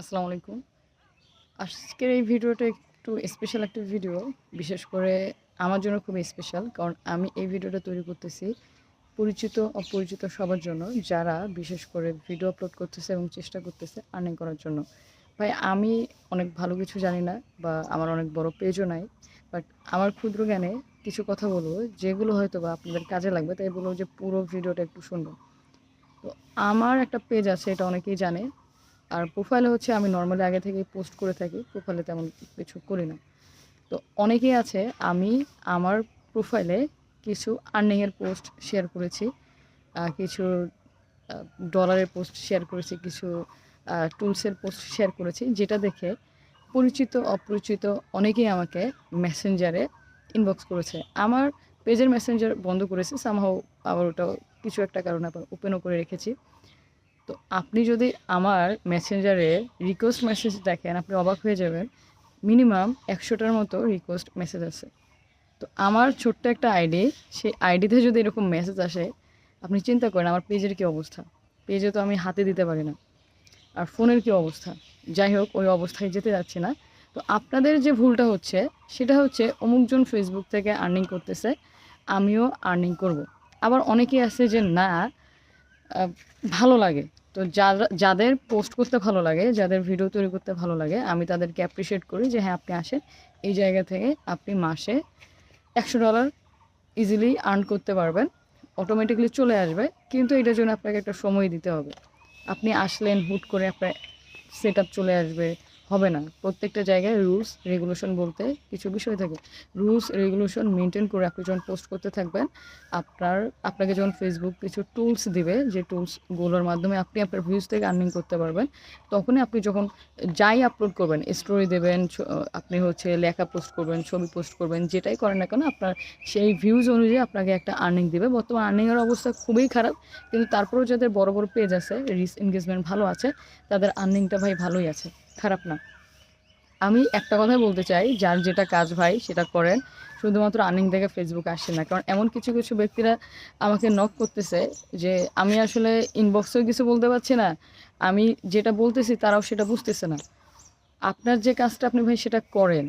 আসসালামু আলাইকুম। আজকের এই ভিডিওটা একটু স্পেশাল একটা ভিডিও বিশেষ করে আমার জন্য খুবই স্পেশাল কারণ আমি এই ভিডিওটা তৈরি করতেছি পরিচিত, অপরিচিত সবার জন্য, যারা বিশেষ করে ভিডিও আপলোড করতেছে এবং চেষ্টা করতেছে আর্নিং করার জন্য। ভাই, আমি অনেক ভালো কিছু জানি না বা আমার অনেক বড় পেজও নাই বাট আমার ক্ষুদ্র জ্ঞানে কিছু কথা বলব, যেগুলো হয়তো বা আপনাদের কাজে লাগবে, তাই বলব যে পুরো ভিডিওটা একটু শুনবেন। তো আমার একটা পেজ আছে, এটা অনেকেই জানে আর প্রোফাইলে হচ্ছে আমি নর্মালি আগে থেকে পোস্ট করে থাকি, প্রোফাইলে তেমন কিছু করি না। তো অনেকেই আছে, আমি আমার প্রোফাইলে কিছু আর্নিংয়ের পোস্ট শেয়ার করেছি কিছু ডলারের পোস্ট শেয়ার করেছি, কিছু টুলসের পোস্ট শেয়ার করেছি, যেটা দেখে পরিচিত, অপরিচিত অনেকেই আমাকে মেসেঞ্জারে ইনবক্স করেছে। আমার পেজের মেসেঞ্জার বন্ধ করেছে সামহাও আবার ওটা কিছু একটা কারণে আবার ওপেনও করে রেখেছি। তো আপনি যদি আমার মেসেঞ্জারে রিকোয়েস্ট মেসেজ দেখেন, আপনি অবাক হয়ে যাবেন মিনিমাম একশোটার মতো রিকোয়েস্ট মেসেজ আছে। তো আমার ছোট্ট একটা আইডি সেই আইডিতে যদি এরকম মেসেজ আসে, আপনি চিন্তা করেন আমার পেজের কী অবস্থা? পেজে তো আমি হাতে দিতে পারি না। আর ফোনের কী অবস্থা? যাই হোক, ওই অবস্থায় যেতে যাচ্ছি না। তো আপনাদের যে ভুলটা হচ্ছে, সেটা হচ্ছে অমুকজন ফেসবুক থেকে আর্নিং করতেছে, আমিও আর্নিং করব। আবার অনেকেই আছে যে না ভালো লাগে। তো যারা, যাদের পোস্ট করতে ভালো লাগে, যাদের ভিডিও তৈরি করতে ভালো লাগে, আমি তাদেরকে অ্যাপ্রিসিয়েট করি যে হ্যাঁ আপনি আসেন। এই জায়গা থেকে আপনি মাসে একশো ডলার ইজিলি আর্ন করতে পারবেন। অটোমেটিকলি চলে আসবে। কিন্তু এটার জন্য আপনাকে একটা সময় দিতে হবে। আপনি আসলেন, হুট করে আপনার সেট চলে আসবে। হবে না। প্রত্যেকটা জায়গায় রুলস রেগুলেশন বলতে কিছু বিষয় থাকে। রুলস রেগুলেশন মেনটেন করে আপনি যখন পোস্ট করতে থাকবেন, আপনার, আপনাকে যখন ফেসবুক কিছু টুলস দিবে, যে টুলসগুলোর মাধ্যমে আপনি আপনার ভিউজ থেকে আর্নিং করতে পারবেন, তখনই আপনি যখন যাই আপলোড করবেন স্টোরি দেবেন আপনি হচ্ছে লেখা পোস্ট করবেন, ছবি পোস্ট করবেন, যেটাই করেন না কেন, আপনার সেই ভিউজ অনুযায়ী আপনাকে একটা আর্নিং দিবে। বর্তমান আর্নিংয়ের অবস্থা খুবই খারাপ, কিন্তু তারপরেও যাদের বড় বড় পেজ আছে রিস এনগেজমেন্ট ভালো আছে, তাদের আর্নিংটা ভাই ভালোই আছে। খারাপ না। আমি একটা কথাই বলতে চাই, যার যেটা কাজ ভাই সেটা করেন। শুধুমাত্র আর্নিং দেখে ফেসবুক আসছে না। কারণ এমন কিছু কিছু ব্যক্তিরা আমাকে নক করতেছে যে, আমি আসলে ইনবক্সেও কিছু বলতে পারছি না। আমি যেটা বলতেছি তারাও সেটা বুঝতেছে না। আপনার যে কাজটা আপনি ভাই সেটা করেন।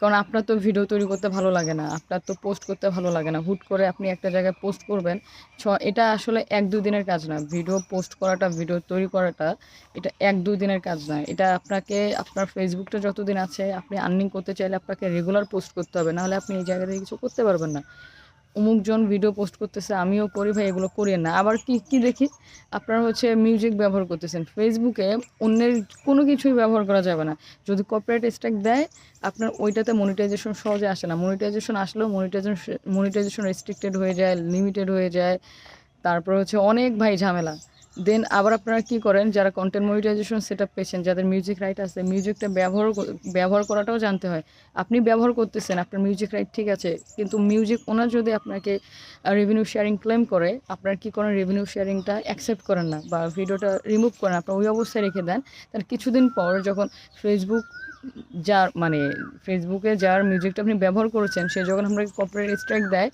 কারণ আপনার তো ভিডিও তৈরি করতে ভালো লাগে না, আপনার তো পোস্ট করতে ভালো লাগে না। হুট করে আপনি একটা জায়গায় পোস্ট করবেন, ছ, এটা আসলে এক দুই দিনের কাজ না। ভিডিও পোস্ট করাটা ভিডিও তৈরি করাটা, এটা এক দুই দিনের কাজ না। এটা আপনাকে, আপনার ফেসবুকটা যতদিন আছে, আপনি আর্নিং করতে চাইলে আপনাকে রেগুলার পোস্ট করতে হবে। নাহলে আপনি এই জায়গা থেকে কিছু করতে পারবেন না। অমুকজন ভিডিও পোস্ট করতেছে, আমিও করি ভাই, এগুলো করি না। আবার কি কি দেখি? আপনারা হচ্ছে মিউজিক ব্যবহার করতেছেন। ফেসবুকে অন্যের কোনো কিছুই ব্যবহার করা যাবে না। যদি কপিরাইট স্ট্রাইক দেয়, আপনার ওইটাতে মনিটাইজেশন সহজে আসে না। মনিটাইজেশন আসলেও মনিটাইজেশন মনিটাইজেশন রেস্ট্রিক্টেড হয়ে যায় লিমিটেড হয়ে যায়। তারপর হচ্ছে অনেক ভাই ঝামেলা। দেন আবার আপনারা কি করেন, যারা কন্টেন্ট মনিটাইজেশন সেট আপ পেয়েছেন, যাদের মিউজিক রাইট আছে মিউজিকটা ব্যবহার ব্যবহার করাটাও জানতে হয়। আপনি ব্যবহার করতেছেন, আপনার মিউজিক রাইট ঠিক আছে, কিন্তু মিউজিক ওনার যদি আপনাকে রেভিনিউ শেয়ারিং ক্লেম করে, আপনার কি করেন রেভিনিউ শেয়ারিংটা অ্যাকসেপ্ট করেন না বা ভিডিওটা রিমুভ করেন, আপনার ওই অবস্থায় রেখে দেন। তার কিছুদিন পর যখন ফেসবুক যার মানে ফেসবুকে যার মিউজিকটা আপনি ব্যবহার করেছেন, সে যখন আপনাকে কর্পোরেট স্ট্রাইক দেয়,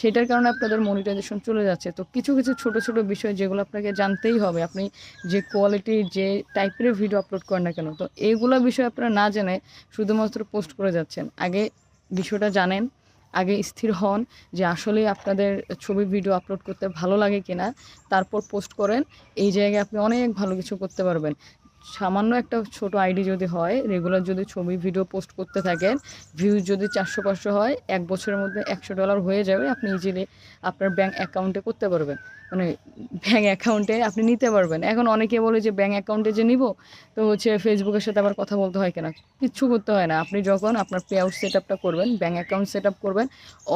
সেটার কারণে আপনাদের মনিটাইজেশন চলে যাচ্ছে। তো কিছু কিছু ছোট ছোট বিষয় যেগুলো আপনাকে জানতেই হবে। আপনি যে কোয়ালিটি যে টাইপের ভিডিও আপলোড করেন না কেন, তো এইগুলো বিষয় আপনারা না জেনে শুধুমাত্র পোস্ট করে যাচ্ছেন। আগে বিষয়টা জানেন, আগে স্থির হন যে আসলে আপনাদের ছবি ভিডিও আপলোড করতে ভালো লাগে কিনা, তারপর পোস্ট করেন। এই জায়গায় আপনি অনেক ভালো কিছু করতে পারবেন। সামান্য একটা ছোট আইডি যদি হয় রেগুলার যদি ছবি ভিডিও পোস্ট করতে থাকেন ভিউজ যদি চারশো, পাঁচশো হয়, এক বছরের মধ্যে একশো ডলার হয়ে যাবে, আপনি ইজিলি আপনার ব্যাঙ্ক অ্যাকাউন্টে করতে পারবেন। মানে ব্যাঙ্ক অ্যাকাউন্টে আপনি নিতে পারবেন। এখন অনেকে বলে যে ব্যাঙ্ক অ্যাকাউন্টে যে নিব, তো হচ্ছে ফেসবুকের সাথে আবার কথা বলতে হয় কিনা? কিচ্ছু করতে হয় না। আপনি যখন আপনার পে আউট সেট আপটা করবেন ব্যাঙ্ক অ্যাকাউন্ট সেট আপ করবেন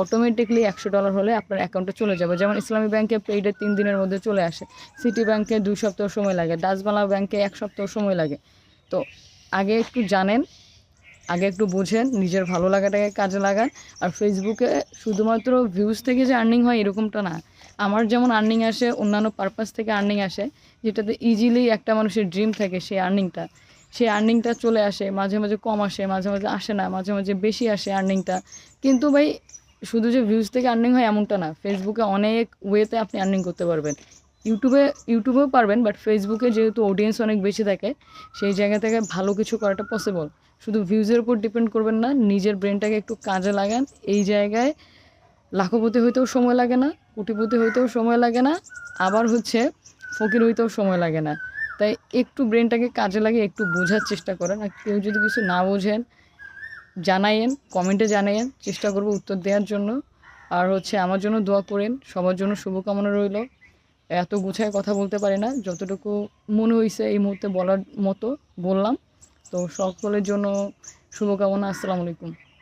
অটোমেটিকলি একশো ডলার হলে আপনার অ্যাকাউন্টে চলে যাবে। যেমন ইসলামী ব্যাংকে পেইডে তিন দিনের মধ্যে চলে আসে। সিটি ব্যাংকে দুই সপ্তাহ সময় লাগে। ডাচবালা ব্যাংকে এক সপ্তাহ সময় লাগে। তো আগে একটু জানেন, আগে একটু বুঝেন, নিজের ভালো লাগাটাকে কাজে লাগান। আর ফেসবুকে শুধুমাত্র ভিউজ থেকে যে আর্নিং হয় এরকমটা না। আমার যেমন আর্নিং আসে, অন্যান্য পারপাস থেকে আর্নিং আসে, যেটাতে ইজিলি একটা মানুষের ড্রিম থাকে সেই আর্নিংটা সেই আর্নিংটা চলে আসে, মাঝে মাঝে কম আসে, মাঝে মাঝে আসে না, মাঝে মাঝে বেশি আসে আর্নিংটা কিন্তু ভাই, শুধু যে ভিউজ থেকে আর্নিং হয় এমনটা না ফেসবুকে অনেক ওয়েতে আপনি আর্নিং করতে পারবেন। ইউটিউবে ইউটিউবেও পারবেন বাট ফেসবুকে যেহেতু অডিয়েন্স অনেক বেশি থাকে, সেই জায়গা থেকে ভালো কিছু করাটা পসিবল শুধু ভিউজের উপর ডিপেন্ড করবেন না, নিজের ব্রেনটাকে একটু কাজে লাগান। এই জায়গায় লাখপতি হইতেও সময় লাগে না, কোটিপতি হইতেও সময় লাগে না, আবার হচ্ছে ফকির হইতেও সময় লাগে না। তাই একটু ব্রেনটাকে কাজে লাগে একটু বোঝার চেষ্টা করেন, আর কেউ যদি কিছু না বোঝেন, জানাইয়েন কমেন্টে জানাইয়েন, চেষ্টা করব উত্তর দেওয়ার জন্য। আর হচ্ছে আমার জন্য দোয়া করেন, সবার জন্য শুভকামনা রইল। এত গুছায় কথা বলতে পারি না। যতটুকু মনে হয়েছে এই মুহূর্তে বলার মতো বললাম। তো সকলের জন্য শুভকামনা। আসসালামু আলাইকুম।